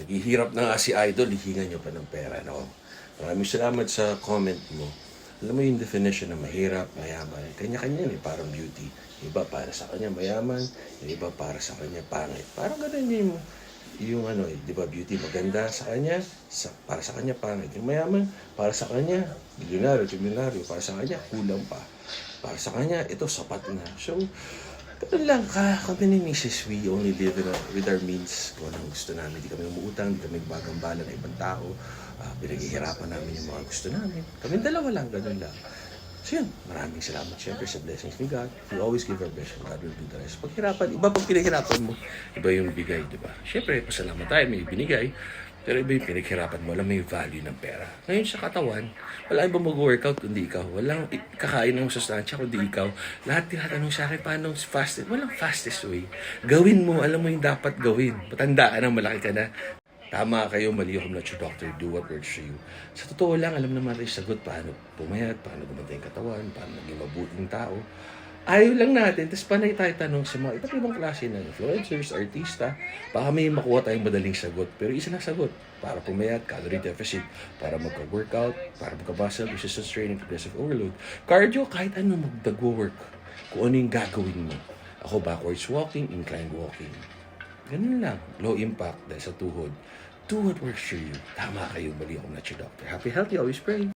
Naghihirap na nga si Idol, hihingan niyo pa ng pera. No? Maraming salamat sa comment mo. Alam mo yung definition ng mahirap, mayaman. Kanya-kanya yun eh, parang beauty. Iba para sa kanya mayaman, iba para sa kanya pangit. Parang ganun yung, yung ano eh, di ba beauty maganda sa kanya, sa, para sa kanya pangit. Yung mayaman, para sa kanya, milyonaryo, milyonaryo, para sa kanya, kulang pa. Para sa kanya, ito sapat na. So, Ganun lang ka, kami ni Mrs. We only live in with our means. Kung anong gusto namin, hindi kami umuutang, hindi kami bagambala ng ibang tao. Uh, pinaghihirapan namin yung mga gusto namin. Kami dalawa lang, ganun lang. So yun, maraming salamat syempre sa blessings ni God. We always give our best and God will do the rest. Paghirapan, iba pag pinaghirapan mo, iba yung bigay, di ba? Syempre, pasalamat tayo, may binigay. Pero iba yung pinaghirapan mo, alam mo yung value ng pera. Ngayon sa katawan, wala ibang mag-workout kundi ikaw. Walang kakain ng sustansya kundi ikaw. Lahat tinatanong sa akin, paano fastest? Walang fastest way. Gawin mo, alam mo yung dapat gawin. Matanda ka na, malaki ka na. Tama kayo, mali ako, not doctor. Do what works for you. Sa totoo lang, alam naman natin sagot paano pumayat, paano gumanda yung katawan, paano maging mabuting tao. Ayaw lang natin, tapos panay tayo tanong sa mga iba't ibang klase ng influencers, artista, baka may makuha tayong madaling sagot. Pero isa na sagot, para pumayat, calorie deficit, para magka-workout, para magka-muscle, resistance training, progressive overload. Cardio, kahit ano mag-work, kung ano yung gagawin mo. Ako backwards walking, incline walking. Ganun lang. Low impact dahil sa tuhod. Do what works for you. Tama kayo, mali ako not your doctor. Happy, healthy, always pray.